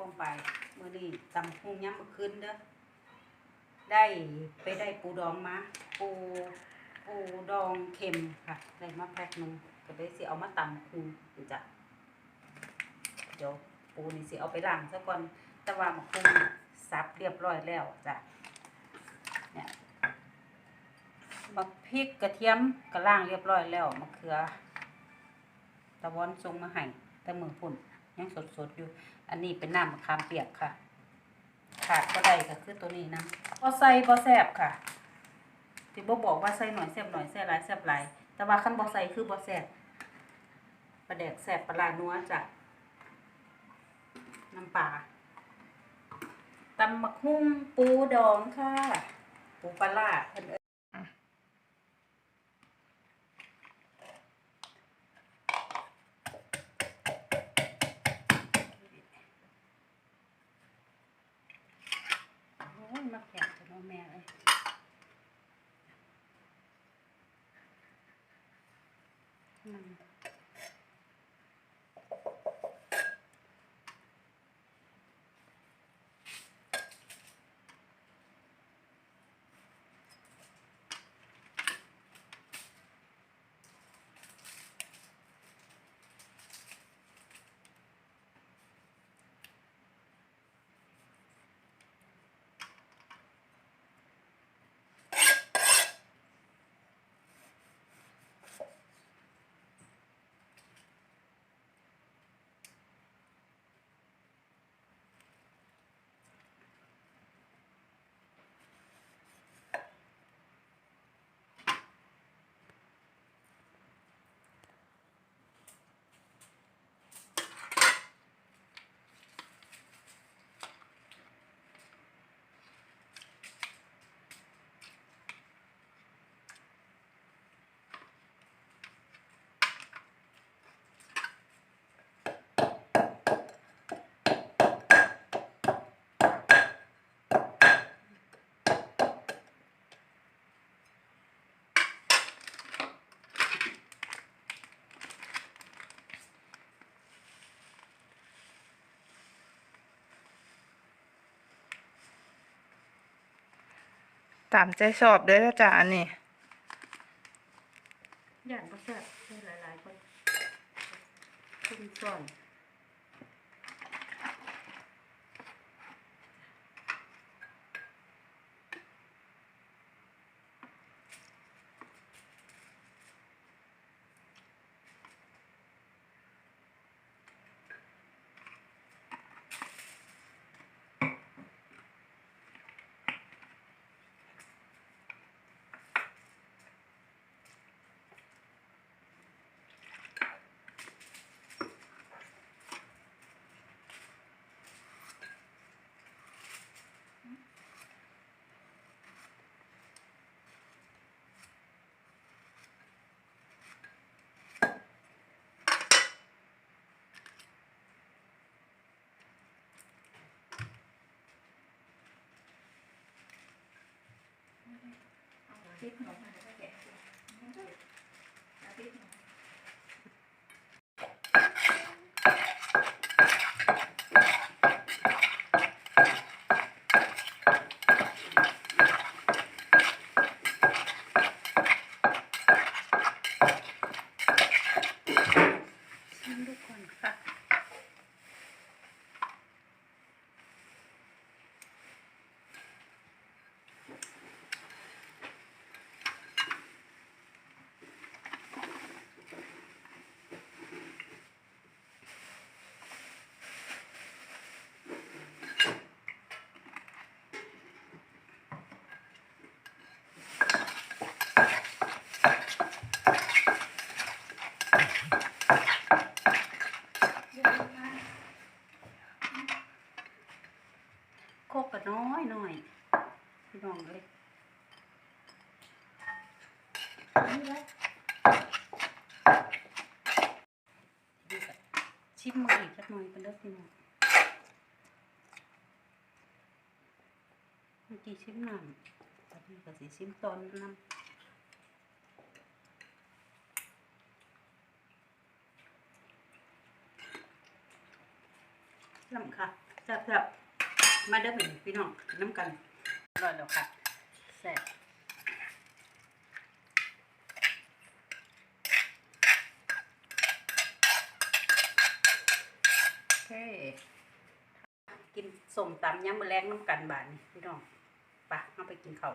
ป้องไปมื้อนี้ตำพุงย้ำมื้อคืนเด้อได้ไปได้ปูดองมาปูปูดองเค็มค่ะได้มาแพ็คหนึงก็เลยสิเอามาตำคุงจ้ะเดี๋ยวปูนี่สิเอาไปล้างซะก่อนแต่ว่ามาคุงสับเรียบร้อยแล้วจ้ะเนี่ยบักพริกกระเทียมก็ล้างเรียบร้อยแล้วมะเขือตะวอนส่งมาให้แต่มือพุ่น ยังสดๆอยู่ อันนี้เป็นน้ำมะขามเปียกค่ะ ขาดก็ได้ก็คือตัวนี้นะบ่ใส่บ่แซ่บค่ะที่บ่บอกว่าใส่หน่อยแซ่บหน่อยแซ่บหลายแซ่บหลายแต่ว่าคันบ่ใส่คือบ่แซ่บปลาแดกแซ่บปลาร้านัวจ้ะน้ำปลาตำมักหุ่งปูดองค่ะ ปูปลาร้าเพิ่นเอิ้ ตามใจชอบเด้อนะจ๊ะอันนี้อย่างก็แซ่บหลายๆคนคุณส่วน พริกหน่อยแล้วก็แกะเอาพริกหน่อย ชิมดูก่อนค่ะ โคกก็น้อยหน่อยพี่น้องเลยนี่เลยดีกว่าชิมมาอีกสักหน่อยกันเด้อพี่น้องเมื่อกี้ชิมน้ำตอนนี้ก็สิชิมตอนน้ำลำค่ะแซ่บๆ มาเด้อพี่พี่น้องน้ำกันอร่อยแล้วค่ะแซ่บโอเคกินส้มตำยำมะแรงน้ำกันบานนี่พี่น้องไปะเอาไปกินข้าว